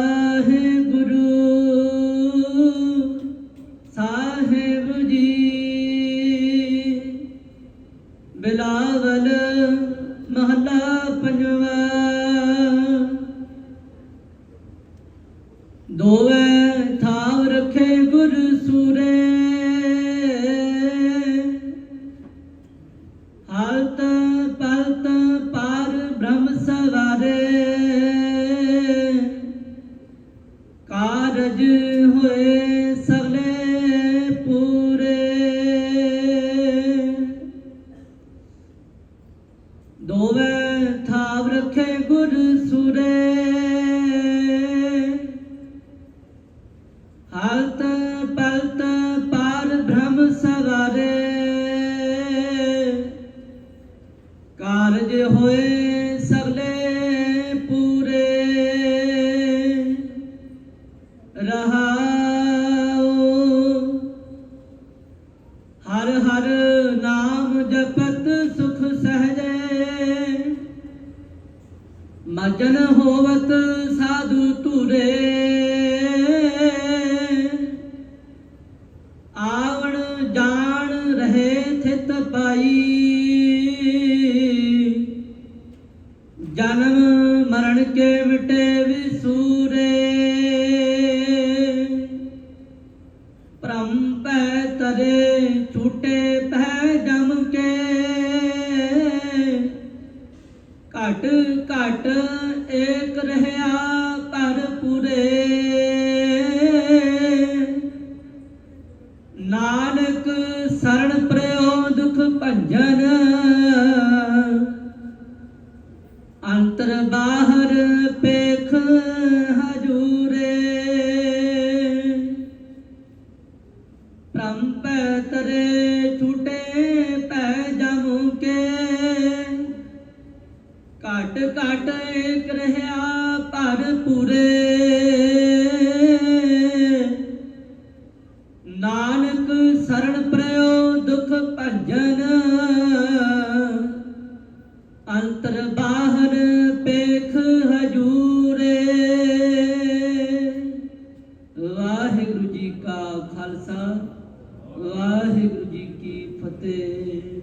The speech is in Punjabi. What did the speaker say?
ਵਾਹਿਗੁਰੂ ਸਾਹਿਬ ਜੀ। ਬਿਲਾਵਲ ਮਹਲਾ ਪੰਜਵਾ ਦੋਵੇਂ ਥਾਵ ਰੱਖੇ ਗੁਰ ਸੁਰੇ। ਹਾਲਤ ਪਲਤ ਪਾਰ ਬ੍ਰਹਮ ਸਵਾਰੇ। ਕਾਰਜ ਹੋਏ ਸਗਲੇ ਪੂਰੇ। ਰਹਾਉ, ਹਰ ਹਰ ਨਾਮ ਜਪਤ ਮਜਨ ਹੋਵਤ ਸਾਧੂ ਤੁਰੇ ਆਵਣ ਜਾਣ ਰਹੇ ਥਿਤ ਪਾਈ। ਜਨਮ ਮਰਨ ਕੇ ਮਿਟੇ ਵਿਸੂਰੇ ਭ੍ਰਮ ਪੈ ਤਰੇ ਛੂਟੇ ਪੈ ਘਟ ਘਟ ਏਕ ਰਹਿਆ ਪਰ ਪੁਰੇ। ਨਾਨਕ ਸਰਣ ਪ੍ਰਯੋ ਦੁਖ ਭੰਜਨ ਅੰਤਰ ਬਾਹਰ ਪੇਖ ਘਟ ਘਟ ਏਕ ਰਹਿਆ ਪਰ ਨਾਨਕ ਸਰਣ ਪ੍ਰਯੋ ਦੁਖ ਭੰਜਨ, ਅੰਤਰ ਬਾਹਰ ਪੇਖ ਹਜੂਰੇ। ਵਾਹਿਗੁਰੂ ਜੀ ਕਾ ਖਾਲਸਾ, ਵਾਹਿਗੁਰੂ ਜੀ ਕੀ ਫਤਿਹ।